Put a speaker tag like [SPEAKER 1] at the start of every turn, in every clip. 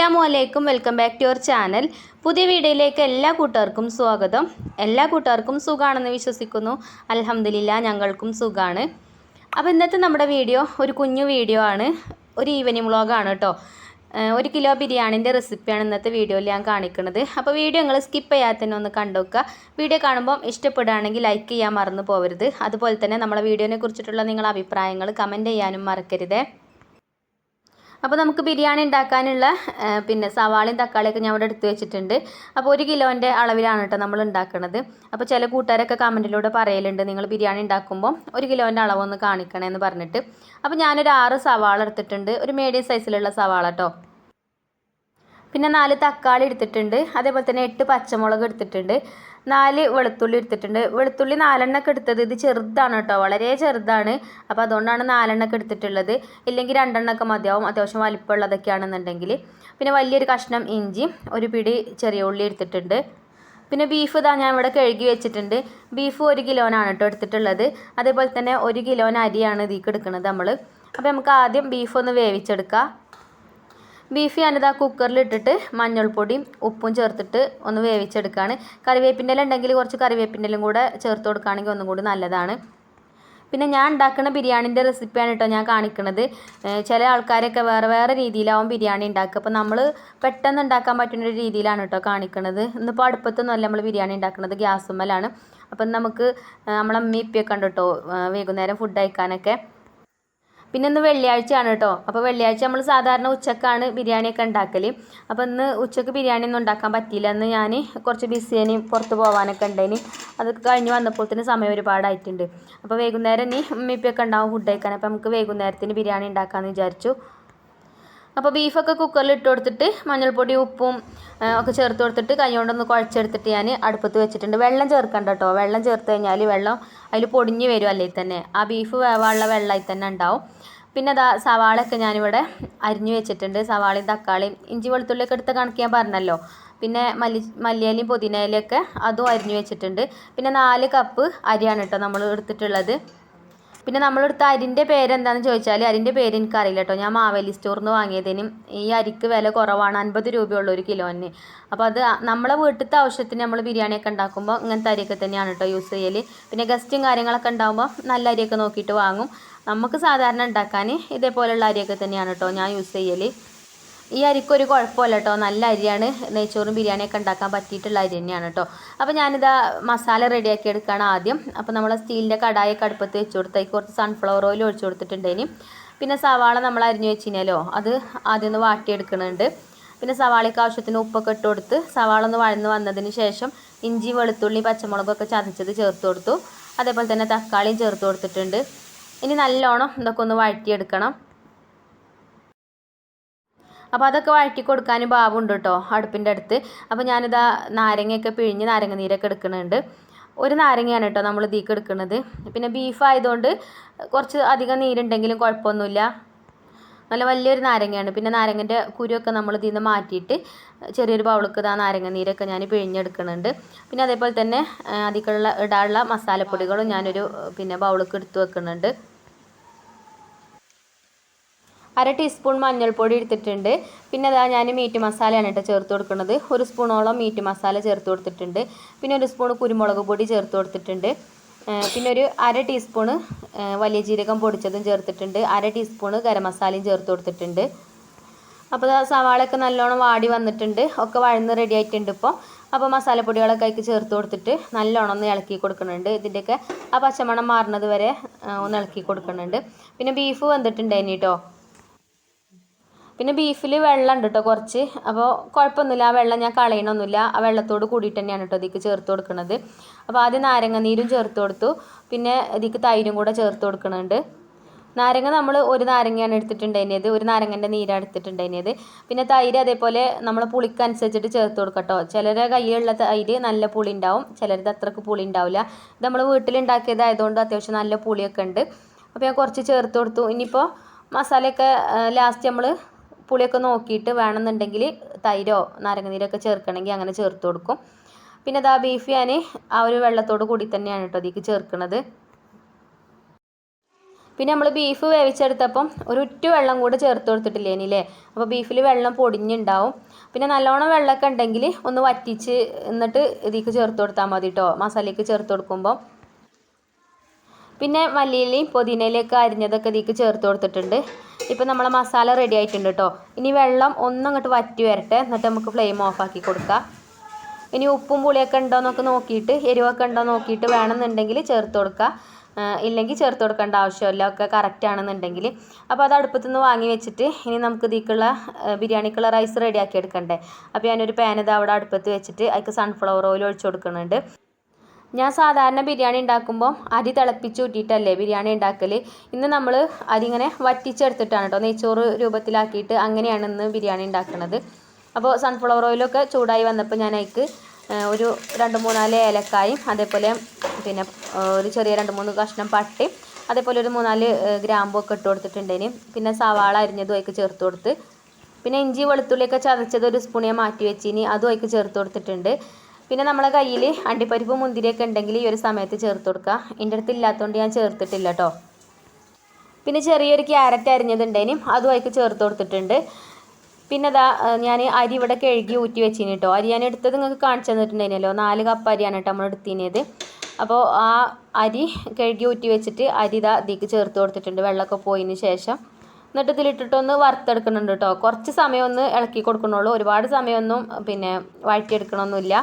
[SPEAKER 1] അസ്സാം വലൈക്കും welcome back to your channel. പുതിയ വീഡിയോയിലേക്ക് എല്ലാ കൂട്ടുകാർക്കും സ്വാഗതം. എല്ലാ കൂട്ടുകാർക്കും സുഖമാണെന്ന് വിശ്വസിക്കുന്നു. അലഹമില്ല ഞങ്ങൾക്കും സുഖമാണ് അപ്പോൾ ഇന്നത്തെ നമ്മുടെ വീഡിയോ ഒരു കുഞ്ഞു വീഡിയോ ആണ്. ഒരു ഈവനിങ് വ്ളോഗാണ് കേട്ടോ ഒരു കിലോ ബിരിയാണിന്റെ റെസിപ്പിയാണ് ഇന്നത്തെ വീഡിയോയിൽ ഞാൻ കാണിക്കുന്നത്. അപ്പോൾ വീഡിയോ നിങ്ങൾ സ്കിപ്പ് ചെയ്യാതെ തന്നെ ഒന്ന് കണ്ടുവെക്കുക വീഡിയോ കാണുമ്പോൾ ഇഷ്ടപ്പെടുകയാണെങ്കിൽ ലൈക്ക് ചെയ്യാൻ മറന്നു പോകരുത് അതുപോലെ തന്നെ നമ്മളെ വീഡിയോനെ കുറിച്ചിട്ടുള്ള നിങ്ങളുടെ അഭിപ്രായങ്ങൾ കമന്റ് ചെയ്യാനും മറക്കരുതേ. അപ്പോൾ നമുക്ക് ബിരിയാണി ഉണ്ടാക്കാനുള്ള പിന്നെ സവാളയും തക്കാളിയൊക്കെ ഞാൻ ഇവിടെ എടുത്തു വെച്ചിട്ടുണ്ട്. അപ്പോൾ ഒരു കിലോന്റെ അളവിലാണ് കേട്ടോ നമ്മൾ ഉണ്ടാക്കുന്നത് അപ്പോൾ ചില കൂട്ടുകാരൊക്കെ കമന്റിലൂടെ പറയലുണ്ട് നിങ്ങൾ ബിരിയാണി ഉണ്ടാക്കുമ്പോൾ ഒരു കിലോന്റെ അളവൊന്ന് കാണിക്കണേ എന്ന് പറഞ്ഞിട്ട്. അപ്പോൾ ഞാനൊരു ആറ് സവാള എടുത്തിട്ടുണ്ട്. ഒരു മീഡിയം സൈസിലുള്ള സവാള കേട്ടോ പിന്നെ നാല് തക്കാളി എടുത്തിട്ടുണ്ട്. അതേപോലെ തന്നെ എട്ട് പച്ചമുളക് എടുത്തിട്ടുണ്ട്. നാല് വെളുത്തുള്ളി എടുത്തിട്ടുണ്ട്. വെളുത്തുള്ളി നാലെണ്ണൊക്കെ എടുത്തത് ഇത് ചെറുതാണ് കേട്ടോ. വളരെ ചെറുതാണ്. അപ്പോൾ അതുകൊണ്ടാണ് നാലെണ്ണൊക്കെ എടുത്തിട്ടുള്ളത്. ഇല്ലെങ്കിൽ രണ്ടെണ്ണമൊക്കെ മതിയാവും. അത്യാവശ്യം വലിപ്പമുള്ളതൊക്കെയാണെന്നുണ്ടെങ്കിൽ. പിന്നെ വലിയൊരു കഷ്ണം ഇഞ്ചി ഒരു പിടി ചെറിയ ഉള്ളി എടുത്തിട്ടുണ്ട്. പിന്നെ ബീഫ് ഇതാ ഞാൻ ഇവിടെ കഴുകി വെച്ചിട്ടുണ്ട്. ബീഫ് ഒരു കിലോനാണ് കേട്ടോ എടുത്തിട്ടുള്ളത്. അതേപോലെ തന്നെ ഒരു കിലോന് അരിയാണ് ഇതിലേക്ക് എടുക്കുന്നത് നമ്മൾ. അപ്പോൾ നമുക്ക് ആദ്യം ബീഫ് ഒന്ന് വേവിച്ചെടുക്കാം. ബീഫ് ഞാനിത് കുക്കറിൽ ഇട്ടിട്ട് മഞ്ഞൾപ്പൊടിയും ഉപ്പും ചേർത്തിട്ട് ഒന്ന് വേവിച്ചെടുക്കുകയാണ് കറിവേപ്പിന്റെ ഇല ഉണ്ടെങ്കിൽ കുറച്ച് കറിവേപ്പിന്റെ ഇലയും കൂടെ ചേർത്ത് കൊടുക്കുകയാണെങ്കിൽ ഒന്നും കൂടി നല്ലതാണ്. പിന്നെ ഞാൻ ഉണ്ടാക്കുന്ന ബിരിയാണിന്റെ റെസിപ്പിയാണ് കേട്ടോ ഞാൻ കാണിക്കുന്നത് ചില ആൾക്കാരൊക്കെ വേറെ വേറെ രീതിയിലാവും ബിരിയാണി ഉണ്ടാക്കുക. അപ്പോൾ നമ്മൾ പെട്ടെന്ന് ഉണ്ടാക്കാൻ പറ്റുന്ന ഒരു രീതിയിലാണ് കേട്ടോ കാണിക്കുന്നത് ഇന്നിപ്പോൾ അടുപ്പത്തൊന്നും അല്ല നമ്മൾ ബിരിയാണി ഉണ്ടാക്കുന്നത് ഗ്യാസുമ്മലാണ് അപ്പം നമുക്ക് ഏഹ് നമ്മളെ അമ്മി ഇപ്പിയൊക്കെ ഉണ്ട് കേട്ടോ വൈകുന്നേരം ഫുഡ് കഴിക്കാനൊക്കെ. പിന്നെ ഇന്ന് വെള്ളിയാഴ്ചയാണ് കേട്ടോ അപ്പോൾ വെള്ളിയാഴ്ച നമ്മൾ സാധാരണ ഉച്ചക്കാണ് ബിരിയാണിയൊക്കെ ഉണ്ടാക്കൽ അപ്പോൾ ഇന്ന് ഉച്ചയ്ക്ക് ബിരിയാണി ഒന്നും ഉണ്ടാക്കാൻ പറ്റിയില്ല. എന്ന് ഞാൻ കുറച്ച് ബിസിയേനി പുറത്ത് പോകാനൊക്കെ ഉണ്ടായിന് അതൊക്കെ കഴിഞ്ഞ് വന്നപ്പോൾ തന്നെ സമയം ഒരുപാടായിട്ടുണ്ട്. അപ്പോൾ വൈകുന്നേരം ഇനി ഉമ്മിപ്പൊക്കെ ഉണ്ടാവും ഫുഡ് കഴിക്കാൻ. അപ്പോൾ നമുക്ക് വൈകുന്നേരത്തിന് ബിരിയാണി ഉണ്ടാക്കാമെന്ന് വിചാരിച്ചു. അപ്പോൾ ബീഫൊക്കെ കുക്കറിൽ ഇട്ട് കൊടുത്തിട്ട് മഞ്ഞൾപ്പൊടി ഉപ്പും ഒക്കെ ചേർത്ത് കൊടുത്തിട്ട് കൈ കൊണ്ടൊന്ന് കുഴച്ചെടുത്തിട്ട് ഞാൻ അടുപ്പത്ത് വെച്ചിട്ടുണ്ട്. വെള്ളം ചേർക്കണ്ട കേട്ടോ വെള്ളം ചേർത്ത് കഴിഞ്ഞാൽ വെള്ളം അതിൽ പൊടിഞ്ഞ് വരും അല്ലെങ്കിൽ തന്നെ. ആ ബീഫ് വേവാനുള്ള വെള്ളമായി തന്നെ ഉണ്ടാവും. പിന്നെ അതാ സവാളയൊക്കെ ഞാനിവിടെ അരിഞ്ഞു വെച്ചിട്ടുണ്ട്. സവാളയും തക്കാളിയും ഇഞ്ചി വെളുത്തുള്ളിയൊക്കെ എടുത്ത കണക്ക് ഞാൻ പറഞ്ഞല്ലോ. പിന്നെ മല്ലി മല്ലിയിലയും പുതിനയിലയൊക്കെ അതും അരിഞ്ഞു വെച്ചിട്ടുണ്ട്. പിന്നെ നാല് കപ്പ് അരിയാണ് കേട്ടോ നമ്മൾ എടുത്തിട്ടുള്ളത്. പിന്നെ നമ്മളെടുത്ത അരിന്റെ പേരെന്താണെന്ന് ചോദിച്ചാൽ അരിന്റെ പേര് എനിക്കറിയില്ല കേട്ടോ ഞാൻ മാവേലി സ്റ്റോറിൽ നിന്ന് വാങ്ങിയതിനും ഈ അരിക്ക് വില കുറവാണ്. അൻപത് രൂപയുള്ള ഒരു കിലോന്. അപ്പോൾ അത് നമ്മളെ വീട്ടിലത്തെ ആവശ്യത്തിന് നമ്മൾ ബിരിയാണിയൊക്കെ ഉണ്ടാക്കുമ്പോൾ ഇങ്ങനത്തെ അരിയൊക്കെ തന്നെയാണ് കേട്ടോ യൂസ് ചെയ്യൽ പിന്നെ ഗസ്റ്റും കാര്യങ്ങളൊക്കെ ഉണ്ടാകുമ്പോൾ നല്ല അരിയൊക്കെ നോക്കിയിട്ട് വാങ്ങും. നമുക്ക് സാധാരണ ഉണ്ടാക്കാൻ ഇതേപോലെയുള്ള അരിയൊക്കെ തന്നെയാണ് കേട്ടോ ഞാൻ യൂസ് ചെയ്യൽ ഈ അരിക്കൊരു കുഴപ്പമില്ല കേട്ടോ. നല്ല അരിയാണ്. നെയ്ച്ചോറും ബിരിയാണിയൊക്കെ ഉണ്ടാക്കാൻ പറ്റിയിട്ടുള്ള അരി തന്നെയാണ് കേട്ടോ. അപ്പോൾ ഞാനിതാ മസാല റെഡിയാക്കി എടുക്കുകയാണ് ആദ്യം. അപ്പോൾ നമ്മൾ സ്റ്റീലിന്റെ കടായൊക്കെ അടുപ്പത്ത് വെച്ച് കൊടുത്തേക്ക് കുറച്ച് സൺഫ്ലവർ ഓയിൽ ഒഴിച്ചു കൊടുത്തിട്ടുണ്ടേനി പിന്നെ സവാള നമ്മൾ അരിഞ്ഞു വെച്ചിനല്ലോ അത് ആദ്യം ഒന്ന് വാട്ടിയെടുക്കുന്നുണ്ട് പിന്നെ സവാളയ്ക്ക് ആവശ്യത്തിന് ഉപ്പൊക്കെ ഇട്ട് കൊടുത്ത് സവാള ഒന്ന് വഴന്ന് വന്നതിന് ശേഷം ഇഞ്ചി വെളുത്തുള്ളി പച്ചമുളകൊക്കെ ചതച്ചത് ചേർത്ത് കൊടുത്തു. അതേപോലെ തന്നെ തക്കാളിയും ചേർത്ത് കൊടുത്തിട്ടുണ്ട്. ഇനി നല്ലോണം ഇതൊക്കെ ഒന്ന് വഴറ്റിയെടുക്കണം. അപ്പോൾ അതൊക്കെ വഴറ്റി കൊടുക്കാൻ ബാബുണ്ട് കേട്ടോ അടുപ്പിന്റെ അടുത്ത്. അപ്പോൾ ഞാനിതാ നാരങ്ങയൊക്കെ പിഴിഞ്ഞ് നാരങ്ങ നീരൊക്കെ എടുക്കുന്നുണ്ട്. ഒരു നാരങ്ങയാണ് കേട്ടോ നമ്മൾ ഇതിക്ക് എടുക്കുന്നത്. പിന്നെ ബീഫ് ആയതുകൊണ്ട് കുറച്ച് അധികം നീരുണ്ടെങ്കിലും കുഴപ്പമൊന്നുമില്ല. നല്ല വലിയൊരു നാരങ്ങയാണ്. പിന്നെ നാരങ്ങന്റെ കുരുവൊക്കെ നമ്മൾ ഇതിൽ നിന്ന് മാറ്റിയിട്ട് ചെറിയൊരു ബൗൾക്ക് ഇതാ നാരങ്ങ നീരൊക്കെ ഞാൻ പിഴിഞ്ഞെടുക്കുന്നുണ്ട്. പിന്നെ അതേപോലെ തന്നെ അതിക്കുള്ള ഇടാനുള്ള മസാലപ്പൊടികളും ഞാനൊരു പിന്നെ ബൗൾക്ക് എടുത്ത് വെക്കുന്നുണ്ട്. അര ടീസ്പൂൺ മഞ്ഞൾപ്പൊടി എടുത്തിട്ടുണ്ട്. പിന്നെ അതാ ഞാൻ മീറ്റ് മസാലയാണ് കേട്ടോ ചേർത്ത് കൊടുക്കുന്നത്. ഒരു സ്പൂണോളം മീറ്റ് മസാല ചേർത്ത് കൊടുത്തിട്ടുണ്ട്. പിന്നെ ഒരു സ്പൂൺ കുരുമുളക് പൊടി ചേർത്ത് കൊടുത്തിട്ടുണ്ട്. പിന്നെ ഒരു അര ടീസ്പൂണ് ഏഹ് വലിയ ജീരകം പൊടിച്ചതും ചേർത്തിട്ടുണ്ട്. അര ടീസ്പൂൺ ഗരം മസാലയും ചേർത്ത് കൊടുത്തിട്ടുണ്ട്. അപ്പോൾ സവാളയൊക്കെ നല്ലോണം വാടി വന്നിട്ടുണ്ട്. ഒക്കെ വഴന്ന് റെഡി ആയിട്ടുണ്ട് ഇപ്പോൾ അപ്പോൾ മസാലപ്പൊടികളൊക്കെ അതിലേക്ക് ചേർത്ത് കൊടുത്തിട്ട് നല്ലോണം ഒന്ന് ഇളക്കി കൊടുക്കുന്നുണ്ട്. ഇതിന്റെയൊക്കെ ആ പച്ചമണം മാറുന്നത് വരെ ഒന്ന് ഇളക്കി കൊടുക്കുന്നുണ്ട്. പിന്നെ ബീഫ് വന്നിട്ടുണ്ടായിരുന്നു കേട്ടോ. പിന്നെ ബീഫിൽ വെള്ളം ഉണ്ട് കേട്ടോ കുറച്ച്. അപ്പോൾ കുഴപ്പമൊന്നുമില്ല ആ വെള്ളം ഞാൻ കളയണമൊന്നുമില്ല ആ വെള്ളത്തോട് കൂടിയിട്ട് തന്നെയാണ് കേട്ടോ ഇതിക്ക് ചേർത്ത് കൊടുക്കുന്നത് അപ്പോൾ ആദ്യം നാരങ്ങ നീരും ചേർത്ത് കൊടുത്തു. പിന്നെ ഇതിക്ക് തൈരും കൂടെ ചേർത്ത് കൊടുക്കുന്നുണ്ട് നാരങ്ങ നമ്മൾ ഒരു നാരങ്ങയാണ് എടുത്തിട്ടുണ്ടായിരുന്നത്. ഒരു നാരങ്ങന്റെ നീരാണ് എടുത്തിട്ടുണ്ടായിരുന്നത്. പിന്നെ തൈര് അതേപോലെ നമ്മൾ പുളിക്കനുസരിച്ചിട്ട് ചേർത്ത് കൊടുക്കട്ടോ ചിലരെ കയ്യിലുള്ള തൈര് നല്ല പുളി ഉണ്ടാവും. ചിലരത് അത്രയ്ക്ക് പുളി ഉണ്ടാവില്ല. ഇത് നമ്മൾ വീട്ടിലുണ്ടാക്കിയതായതുകൊണ്ട് അത്യാവശ്യം നല്ല പുളിയൊക്കെ ഉണ്ട്. അപ്പോൾ ഞാൻ കുറച്ച് ചേർത്ത് കൊടുത്തു. ഇനിയിപ്പോൾ മസാലയൊക്കെ ലാസ്റ്റ് നമ്മൾ പുളിയൊക്കെ നോക്കിയിട്ട് വേണമെന്നുണ്ടെങ്കിൽ തൈരോ നാരങ്ങനീരൊക്കെ ചേർക്കണമെങ്കിൽ അങ്ങനെ ചേർത്ത് കൊടുക്കും. പിന്നെ ഇതാ ബീഫ് ഞാൻ ആ ഒരു വെള്ളത്തോട് കൂടി തന്നെയാണ് കേട്ടോ അതിലേക്ക് ചേർക്കുന്നത് പിന്നെ നമ്മൾ ബീഫ് വേവിച്ചെടുത്തപ്പം ഒരു ഉറ്റു വെള്ളം കൂടെ ചേർത്ത് കൊടുത്തിട്ടില്ലേ ഇനിയില്ലേ അപ്പോൾ ബീഫിൽ വെള്ളം പൊടിഞ്ഞുണ്ടാവും. പിന്നെ നല്ലോണം വെള്ളമൊക്കെ ഉണ്ടെങ്കിൽ ഒന്ന് വറ്റിച്ച് എന്നിട്ട് ഇതിലേക്ക് ചേർത്ത് കൊടുത്താൽ മതി കേട്ടോ. മസാലയ്ക്ക് ചേർത്ത് കൊടുക്കുമ്പോൾ പിന്നെ മല്ലിയിലയും പുതിനയിലൊക്കെ അരിഞ്ഞതൊക്കെ ഇതിലേക്ക് ചേർത്ത് കൊടുത്തിട്ടുണ്ട്. ഇപ്പം നമ്മളെ മസാല റെഡി ആയിട്ടുണ്ട് കേട്ടോ ഇനി വെള്ളം ഒന്നും അങ്ങോട്ട് വറ്റി വരട്ടെ. എന്നിട്ട് നമുക്ക് ഫ്ലെയിം ഓഫാക്കി കൊടുക്കാം. ഇനി ഉപ്പും പുളിയൊക്കെ ഉണ്ടോ എന്നൊക്കെ നോക്കിയിട്ട് എരിവൊക്കെ ഉണ്ടോ നോക്കിയിട്ട് വേണമെന്നുണ്ടെങ്കിൽ ചേർത്ത് കൊടുക്കുക ഇല്ലെങ്കിൽ ചേർത്ത് കൊടുക്കേണ്ട ആവശ്യമില്ല. ഒക്കെ കറക്റ്റ് ആണെന്നുണ്ടെങ്കിൽ. അപ്പോൾ അത് അടുപ്പത്തു നിന്ന് വാങ്ങി വെച്ചിട്ട് ഇനി നമുക്ക് ഇതിക്കുള്ള ബിരിയാണിക്കുള്ള റൈസ് റെഡിയാക്കി എടുക്കണ്ടേ. അപ്പോൾ ഞാനൊരു പാൻ അവിടെ അടുപ്പത്ത് വെച്ചിട്ട് അതിക്ക് സൺഫ്ലവർ ഓയിൽ ഒഴിച്ചു കൊടുക്കുന്നുണ്ട്. ഞാൻ സാധാരണ ബിരിയാണി ഉണ്ടാക്കുമ്പോൾ അരി തിളപ്പിച്ച് ഊറ്റിയിട്ടല്ലേ ബിരിയാണി ഉണ്ടാക്കൽ ഇന്ന് നമ്മൾ അരി ഇങ്ങനെ വറ്റിച്ചെടുത്തിട്ടാണ് കേട്ടോ നെയ്ച്ചോറ് രൂപത്തിലാക്കിയിട്ട് അങ്ങനെയാണ് ഇന്ന് ബിരിയാണി ഉണ്ടാക്കുന്നത് അപ്പോൾ സൺഫ്ലവർ ഓയിലൊക്കെ ചൂടായി വന്നപ്പോൾ ഞാൻ അതിക്ക് ഒരു രണ്ട് മൂന്നാൽ ഏലക്കായും അതേപോലെ പിന്നെ ഒരു ചെറിയ രണ്ട് മൂന്ന് കഷ്ണം പട്ടി അതേപോലെ ഒരു മൂന്നാൽ ഗ്രാമ്പൊക്കെ ഇട്ട് കൊടുത്തിട്ടുണ്ടേന്. പിന്നെ സവാള അരിഞ്ഞതും അതിക്ക് ചേർത്ത് കൊടുത്ത്. പിന്നെ ഇഞ്ചി വെളുത്തുള്ളിയൊക്കെ ചതച്ചത് ഒരു ഞാൻ മാറ്റി വെച്ചിനി അതും അതിക്ക് ചേർത്ത് കൊടുത്തിട്ടുണ്ട്. പിന്നെ നമ്മളെ കയ്യിൽ അണ്ടിപ്പരിപ്പ് മുന്തിരിയൊക്കെ ഉണ്ടെങ്കിൽ ഈ ഒരു സമയത്ത് ചേർത്ത് കൊടുക്കുക. എന്റെ അടുത്ത് ഇല്ലാത്തതുകൊണ്ട് ഞാൻ ചേർത്തിട്ടില്ല കേട്ടോ പിന്നെ ചെറിയൊരു ക്യാരറ്റ് അരിഞ്ഞതുണ്ടേനും അതും അതിക്ക് ചേർത്ത് കൊടുത്തിട്ടുണ്ട്. പിന്നെ അതാ ഞാൻ അരി ഇവിടെ കഴുകി ഊറ്റി വെച്ചിന് കേട്ടോ അരി ഞാൻ എടുത്തത് നിങ്ങൾക്ക് കാണിച്ചു തന്നിട്ടുണ്ടായിരുന്നല്ലോ. നാല് കപ്പ് അരിയാണ് കേട്ടോ നമ്മൾ എടുത്തിനത്. അപ്പോൾ ആ അരി കഴുകി ഊറ്റി വെച്ചിട്ട് അരി ഇതാ ഇതിക്ക് ചേർത്ത് കൊടുത്തിട്ടുണ്ട്. വെള്ളമൊക്കെ പോയതിന് ശേഷം. എന്നിട്ട് ഇതിലിട്ടിട്ടൊന്ന് വറുത്തെടുക്കുന്നുണ്ട് കേട്ടോ കുറച്ച് സമയം ഒന്ന് ഇളക്കി കൊടുക്കണുള്ളൂ. ഒരുപാട് സമയമൊന്നും പിന്നെ വഴറ്റിയെടുക്കണമൊന്നുമില്ല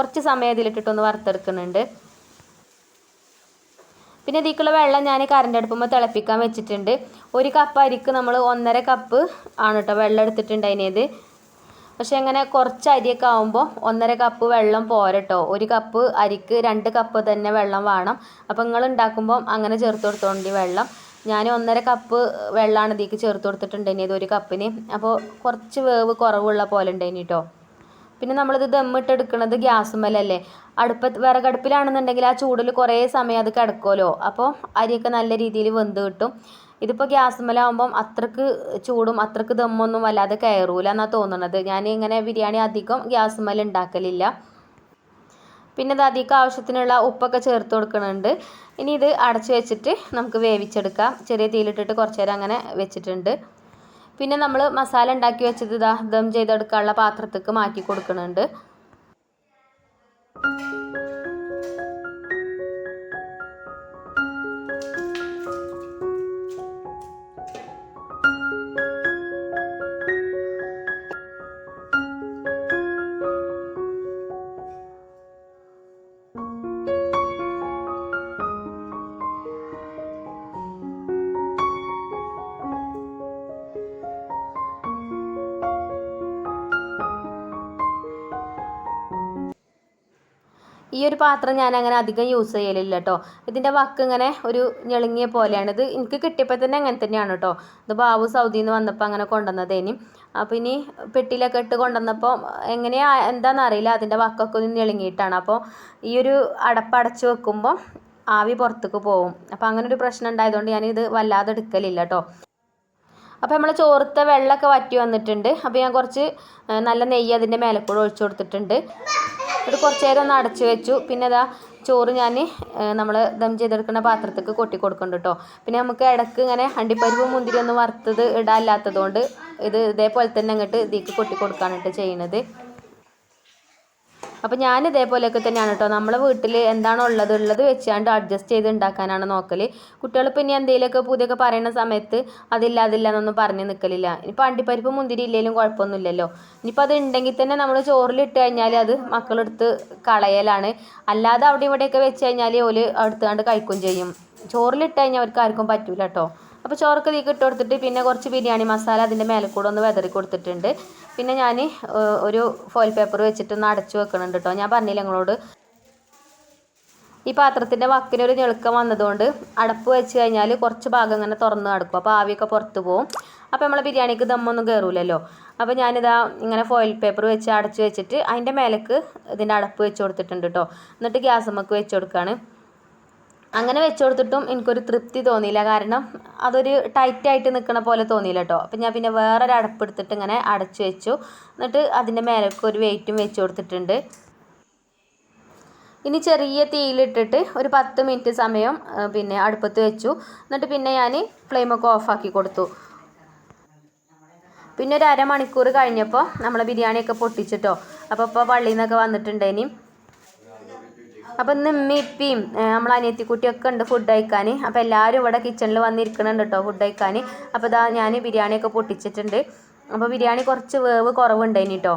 [SPEAKER 1] കുറച്ച് സമയം ഇതിലിട്ടിട്ടൊന്ന് വറുത്തെടുക്കുന്നുണ്ട്. പിന്നെ ഇതിലേക്കുള്ള വെള്ളം ഞാൻ കറണ്ട് അടുപ്പുമ്പോൾ തിളപ്പിക്കാൻ വെച്ചിട്ടുണ്ട്. ഒരു കപ്പ് അരിക്ക് നമ്മൾ ഒന്നര കപ്പ് ആണ് കേട്ടോ വെള്ളം എടുത്തിട്ടുണ്ട് അതിനേത് പക്ഷെ അങ്ങനെ കുറച്ച് അരിയൊക്കെ ആകുമ്പോൾ ഒന്നര കപ്പ് വെള്ളം പോരട്ടോ ഒരു കപ്പ് അരിക്ക് രണ്ട് കപ്പ് തന്നെ വെള്ളം വേണം. അപ്പോൾ നിങ്ങൾ ഉണ്ടാക്കുമ്പോൾ അങ്ങനെ ചേർത്ത് കൊടുത്തോണ്ടി വെള്ളം. ഞാൻ ഒന്നര കപ്പ് വെള്ളമാണ് ഇതിലേക്ക് ചേർത്ത് കൊടുത്തിട്ടുണ്ടായിരുന്നത് ഒരു കപ്പിന് അപ്പോൾ കുറച്ച് വേവ് കുറവുള്ള പോലെ ഉണ്ടായിന് കേട്ടോ പിന്നെ നമ്മളിത് ദമ്മിട്ടെടുക്കുന്നത് ഗ്യാസുമ്മലല്ലേ അടുപ്പ വിറകടുപ്പിലാണെന്നുണ്ടെങ്കിൽ ആ ചൂടിൽ കുറേ സമയം അത് കിടക്കുമല്ലോ. അപ്പോൾ അരിയൊക്കെ നല്ല രീതിയിൽ വെന്ത് കിട്ടും. ഇതിപ്പോൾ ഗ്യാസുമ്മലാവുമ്പം അത്രയ്ക്ക് ചൂടും അത്രയ്ക്ക് ദമ്മൊന്നും വല്ലാതെ കയറൂല എന്നാണ് തോന്നുന്നത് ഞാൻ ഇങ്ങനെ ബിരിയാണി അധികം ഗ്യാസുമ്മൽ ഉണ്ടാക്കലില്ല. പിന്നെ ഇത് അധികം ആവശ്യത്തിനുള്ള ഉപ്പൊക്കെ ചേർത്ത് കൊടുക്കുന്നുണ്ട് ഇനി ഇത് അടച്ചു വെച്ചിട്ട് നമുക്ക് വേവിച്ചെടുക്കാം. ചെറിയ തീയിലിട്ടിട്ട് കുറച്ച് നേരം അങ്ങനെ വെച്ചിട്ടുണ്ട്. പിന്നെ നമ്മൾ മസാല ഉണ്ടാക്കി വെച്ചത് ഇതാ ദം ചെയ്തെടുക്കാനുള്ള പാത്രത്തേക്ക് മാറ്റി കൊടുക്കുന്നുണ്ട് ഈ ഒരു പാത്രം ഞാൻ അങ്ങനെ അധികം യൂസ് ചെയ്യലില്ല കേട്ടോ ഇതിന്റെ വക്ക് ഇങ്ങനെ ഒരു ഞെളുങ്ങിയ പോലെയാണ്. ഇത് എനിക്ക് കിട്ടിയപ്പോൾ തന്നെ അങ്ങനെ തന്നെയാണ് കേട്ടോ ഇത് ബാബു സൗദിയിൽ നിന്ന് വന്നപ്പോൾ അങ്ങനെ കൊണ്ടുവന്നതേനി അപ്പോൾ ഇനി പെട്ടിയിലൊക്കെ ഇട്ട് കൊണ്ടുവന്നപ്പോൾ എങ്ങനെയാ എന്താണെന്ന് അറിയില്ല. അതിന്റെ വക്കൊക്കെ ഒന്ന് ഞെളുങ്ങിയിട്ടാണ്. അപ്പോൾ ഈ ഒരു അടപ്പ് അടച്ച് വെക്കുമ്പോൾ ആവി പുറത്തേക്ക് പോകും അപ്പോൾ അങ്ങനെ ഒരു പ്രശ്നം ഉണ്ടായതുകൊണ്ട് ഞാനിത് വല്ലാതെ എടുക്കലില്ല കേട്ടോ അപ്പോൾ നമ്മൾ ചോർത്ത വെള്ളമൊക്കെ വറ്റി വന്നിട്ടുണ്ട്. അപ്പോൾ ഞാൻ കുറച്ച് നല്ല നെയ്യ് അതിന്റെ മേലെ കൂടെ ഒഴിച്ചു കൊടുത്തിട്ടുണ്ട്. ഇത് കുറച്ച് നേരം ഒന്ന് അടച്ചു വെച്ചു. പിന്നെ അതാ ചോറ് ഞാൻ നമ്മൾ ദം ചെയ്തെടുക്കുന്ന പാത്രത്തേക്ക് കൊട്ടി കൊടുക്കുന്നുണ്ട് കേട്ടോ പിന്നെ നമുക്ക് ഇടയ്ക്ക് ഇങ്ങനെ അണ്ടിപ്പരിപ്പ് മുന്തിരി ഒന്നും വറുത്തത് ഇടാല്ലാത്തതുകൊണ്ട് ഇത് ഇതേപോലെ തന്നെ അങ്ങോട്ട് ഇതിക്ക് കൊട്ടി കൊടുക്കാനായിട്ട് ചെയ്യുന്നത്. അപ്പോൾ ഞാൻ ഇതേപോലെയൊക്കെ തന്നെയാണ് കേട്ടോ നമ്മളെ വീട്ടിൽ എന്താണോ ഉള്ളത് ഉള്ളത് വെച്ചാണ്ട് അഡ്ജസ്റ്റ് ചെയ്ത് ഉണ്ടാക്കാനാണ് നോക്കൽ കുട്ടികൾ പിന്നെ എന്തെങ്കിലുമൊക്കെ പുതിയൊക്കെ പറയുന്ന സമയത്ത് അതില്ല അതില്ല എന്നൊന്നും പറഞ്ഞ് നിൽക്കലില്ല ഇനിയിപ്പോൾ അണ്ടിപ്പരിപ്പ് മുന്തിരി ഇല്ലെങ്കിലും കുഴപ്പമൊന്നുമില്ലല്ലോ ഇനിയിപ്പോൾ അത് ഉണ്ടെങ്കിൽ തന്നെ നമ്മൾ ചോറിലിട്ട് കഴിഞ്ഞാൽ അത് മക്കളെടുത്ത് കളയലാണ്. അല്ലാതെ അവിടെ ഇവിടെയൊക്കെ വെച്ച് കഴിഞ്ഞാൽ ഓൽ എടുത്തുകൊണ്ട് കഴിക്കുകയും ചെയ്യും. ചോറിലിട്ട് കഴിഞ്ഞാൽ അവർക്ക് ആർക്കും പറ്റൂല കേട്ടോ അപ്പോൾ ചോറൊക്കെ തീക്ക് ഇട്ട് കൊടുത്തിട്ട് പിന്നെ കുറച്ച് ബിരിയാണി മസാല അതിന്റെ മേലെ കൂടെ ഒന്ന് വെതറി കൊടുത്തിട്ടുണ്ട്. പിന്നെ ഞാൻ ഒരു ഫോയിൽ പേപ്പർ വെച്ചിട്ട് ഒന്ന് അടച്ചു വെക്കണുണ്ട് കേട്ടോ ഞാൻ പറഞ്ഞില്ല നിങ്ങളോട്? ഈ പാത്രത്തിന്റെ വക്കിനൊരു ഞെളുക്കം വന്നതുകൊണ്ട് അടപ്പ് വെച്ച് കഴിഞ്ഞാൽ കുറച്ച് ഭാഗം ഇങ്ങനെ തുറന്ന് കിടക്കും അപ്പോൾ ആവിയൊക്കെ പുറത്ത് പോകും അപ്പോൾ നമ്മളെ ബിരിയാണിക്ക് ദമ്മൊന്നും കയറൂലല്ലോ അപ്പോൾ ഞാനിതാ ഇങ്ങനെ ഫോയിൽ പേപ്പർ വെച്ച് അടച്ചു വെച്ചിട്ട് അതിന്റെ മേലേക്ക് ഇതിന്റെ അടപ്പ് വെച്ച് കൊടുത്തിട്ടുണ്ട് കേട്ടോ എന്നിട്ട് ഗ്യാസ് നമുക്ക് വെച്ച് കൊടുക്കുകയാണ് അങ്ങനെ വെച്ച് കൊടുത്തിട്ടും എനിക്കൊരു തൃപ്തി തോന്നിയില്ല. കാരണം അതൊരു ടൈറ്റായിട്ട് നിൽക്കണ പോലെ തോന്നിയില്ല കേട്ടോ അപ്പം ഞാൻ പിന്നെ വേറൊരു അടപ്പെടുത്തിട്ട് ഇങ്ങനെ അടച്ചു വെച്ചു. എന്നിട്ട് അതിന്റെ മേലേക്ക് ഒരു വെയിറ്റും വെച്ച് കൊടുത്തിട്ടുണ്ട്. ഇനി ചെറിയ തീയിലിട്ടിട്ട് ഒരു പത്ത് മിനിറ്റ് സമയം പിന്നെ അടുപ്പത്ത് വെച്ചു. എന്നിട്ട് പിന്നെ ഞാൻ ഫ്ലെയിമൊക്കെ ഓഫാക്കി കൊടുത്തു. പിന്നെ ഒരു അരമണിക്കൂർ കഴിഞ്ഞപ്പോൾ നമ്മളെ ബിരിയാണിയൊക്കെ പൊട്ടിച്ചിട്ടോ അപ്പോൾ ഇപ്പോൾ പള്ളിയിൽ നിന്നൊക്കെ വന്നിട്ടുണ്ടേനി. അപ്പം ഇന്ന് നമ്മൾ അനിയത്തിക്കുട്ടിയൊക്കെ ഉണ്ട് ഫുഡ് കഴിക്കാൻ അപ്പോൾ എല്ലാവരും ഇവിടെ കിച്ചണിൽ വന്നിരിക്കണുണ്ട് കേട്ടോ ഫുഡ് കഴിക്കാൻ അപ്പോൾ ഇതാ ഞാൻ ബിരിയാണിയൊക്കെ പൊട്ടിച്ചിട്ടുണ്ട്. അപ്പോൾ ബിരിയാണി കുറച്ച് വേവ് കുറവുണ്ടേനി കേട്ടോ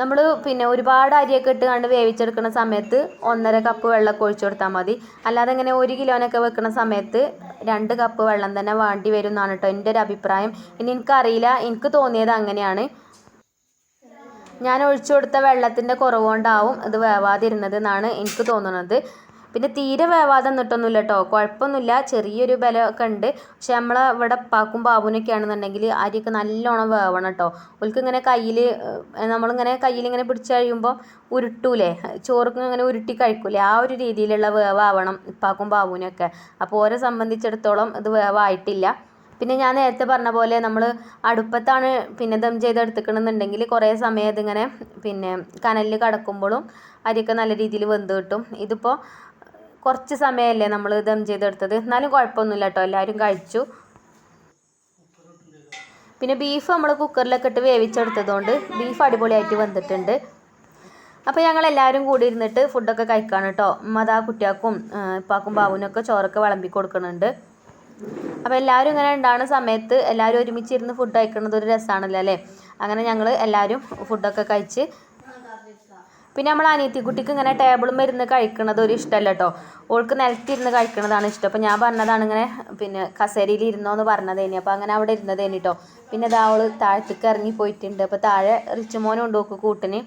[SPEAKER 1] നമ്മൾ പിന്നെ ഒരുപാട് അരിയൊക്കെ ഇട്ട് കണ്ട് വേവിച്ചെടുക്കുന്ന സമയത്ത് ഒന്നര കപ്പ് വെള്ളമൊക്കെ ഒഴിച്ചു കൊടുത്താൽ മതി. അല്ലാതെ ഇങ്ങനെ ഒരു കിലോനൊക്കെ വെക്കുന്ന സമയത്ത് രണ്ട് കപ്പ് വെള്ളം തന്നെ വേണ്ടി വരും എന്നാണ് കേട്ടോ എന്റെ ഒരു അഭിപ്രായം. ഇനി എനിക്കറിയില്ല എനിക്ക് തോന്നിയത് അങ്ങനെയാണ്. ഞാൻ ഒഴിച്ചു കൊടുത്ത വെള്ളത്തിന്റെ കുറവുകൊണ്ടാവും ഇത് വേവാതിരുന്നത് എന്നാണ് എനിക്ക് തോന്നുന്നത്. പിന്നെ തീരെ വേവാതെ നിന്നിട്ടൊന്നുമില്ല കേട്ടോ കുഴപ്പമൊന്നുമില്ല. ചെറിയൊരു ബലമൊക്കെ ഉണ്ട്. പക്ഷെ നമ്മളെ ഇവിടെ പാക്കും ബാബുനൊക്കെ ആണെന്നുണ്ടെങ്കിൽ അരിയൊക്കെ നല്ലോണം വേവണം കേട്ടോ ഓൽക്ക് ഇങ്ങനെ കയ്യിൽ നമ്മളിങ്ങനെ കയ്യിൽ ഇങ്ങനെ പിടിച്ച് കഴിയുമ്പോൾ ഉരുട്ടൂലേ? ചോറൊക്കെ ഇങ്ങനെ ഉരുട്ടി കഴിക്കൂലേ? ആ ഒരു രീതിയിലുള്ള വേവാവണം ഇപ്പാക്കും ബാബുനൊക്കെ അപ്പോൾ ഓരെ സംബന്ധിച്ചിടത്തോളം ഇത് വേവായിട്ടില്ല. പിന്നെ ഞാൻ നേരത്തെ പറഞ്ഞ പോലെ നമ്മൾ അടുപ്പത്താണ് പിന്നെ ദം ചെയ്തെടുത്തിക്കണമെന്നുണ്ടെങ്കിൽ കുറേ സമയം ഇതിങ്ങനെ പിന്നെ കനലിൽ കടക്കുമ്പോഴും അരിയൊക്കെ നല്ല രീതിയിൽ വെന്ത് കിട്ടും. ഇതിപ്പോൾ കുറച്ച് സമയമല്ലേ നമ്മൾ ദം ചെയ്തെടുത്തത് എന്നാലും കുഴപ്പമൊന്നുമില്ല കേട്ടോ. എല്ലാവരും കഴിച്ചു. പിന്നെ ബീഫ് നമ്മൾ കുക്കറിലൊക്കെ ഇട്ട് വേവിച്ചെടുത്തതുകൊണ്ട് ബീഫ് അടിപൊളിയായിട്ട് വന്നിട്ടുണ്ട് അപ്പോൾ ഞങ്ങൾ എല്ലാവരും കൂടി ഇരുന്നിട്ട് ഫുഡൊക്കെ കഴിക്കാണ് കേട്ടോ. ഉമ്മതാ കുട്ടികൾക്കും ഇപ്പാക്കും ബാബുവിനൊക്കെ ചോറൊക്കെ വിളമ്പി കൊടുക്കുന്നുണ്ട് അപ്പോൾ എല്ലാവരും ഇങ്ങനെ ഉണ്ടാകുന്ന സമയത്ത് എല്ലാവരും ഒരുമിച്ചിരുന്ന് ഫുഡ് കഴിക്കുന്നത് ഒരു രസമാണല്ലോ അല്ലേ? അങ്ങനെ ഞങ്ങൾ എല്ലാവരും ഫുഡൊക്കെ കഴിച്ച് പിന്നെ നമ്മൾ അനിയത്തിക്കുട്ടിക്ക് ഇങ്ങനെ ടേബിളും മരുന്ന് കഴിക്കുന്നത് ഒരു ഇഷ്ടമല്ല കേട്ടോ ഓൾക്ക് നിലത്തിരുന്ന് കഴിക്കുന്നതാണ് ഇഷ്ടം. അപ്പോൾ ഞാൻ പറഞ്ഞതാണ് ഇങ്ങനെ പിന്നെ കസേരയിൽ ഇരുന്നോ എന്ന് പറഞ്ഞതേനി. അപ്പോൾ അങ്ങനെ അവിടെ ഇരുന്നതേനി കേട്ടോ പിന്നെ ഇതാ അവൾ താഴത്തേക്ക് ഇറങ്ങി പോയിട്ടുണ്ട്. അപ്പോൾ താഴെ റിച്ചുമോനും ഉണ്ട് ഓക്ക് കൂട്ടിന്.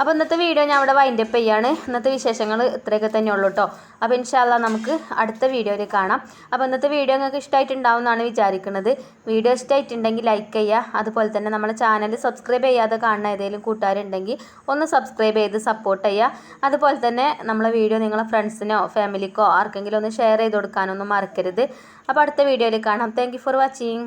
[SPEAKER 1] അപ്പോൾ ഇന്നത്തെ വീഡിയോ ഞാൻ ഇവിടെ വൈൻഡപ്പ് ചെയ്യാണ്. ഇന്നത്തെ വിശേഷങ്ങൾ ഇത്രയൊക്കെ തന്നെ ഉള്ളൂ കേട്ടോ അപ്പോൾ ഇൻഷാല്ല നമുക്ക് അടുത്ത വീഡിയോയിൽ കാണാം. അപ്പോൾ ഇന്നത്തെ വീഡിയോ നിങ്ങൾക്ക് ഇഷ്ടമായിട്ടുണ്ടാവും എന്നാണ് വിചാരിക്കുന്നത്. വീഡിയോ ഇഷ്ടമായിട്ടുണ്ടെങ്കിൽ ലൈക്ക് ചെയ്യുക. അതുപോലെ തന്നെ നമ്മുടെ ചാനൽ സബ്സ്ക്രൈബ് ചെയ്യാതെ കാണുന്ന ഏതെങ്കിലും കൂട്ടുകാരുണ്ടെങ്കിൽ ഒന്ന് സബ്സ്ക്രൈബ് ചെയ്ത് സപ്പോർട്ട് ചെയ്യുക. അതുപോലെ തന്നെ നമ്മളെ വീഡിയോ നിങ്ങളുടെ ഫ്രണ്ട്സിനോ ഫാമിലിക്കോ ആർക്കെങ്കിലും ഒന്ന് ഷെയർ ചെയ്ത് കൊടുക്കാനൊന്നും മറക്കരുത്. അപ്പോൾ അടുത്ത വീഡിയോയിൽ കാണാം. Thank for watching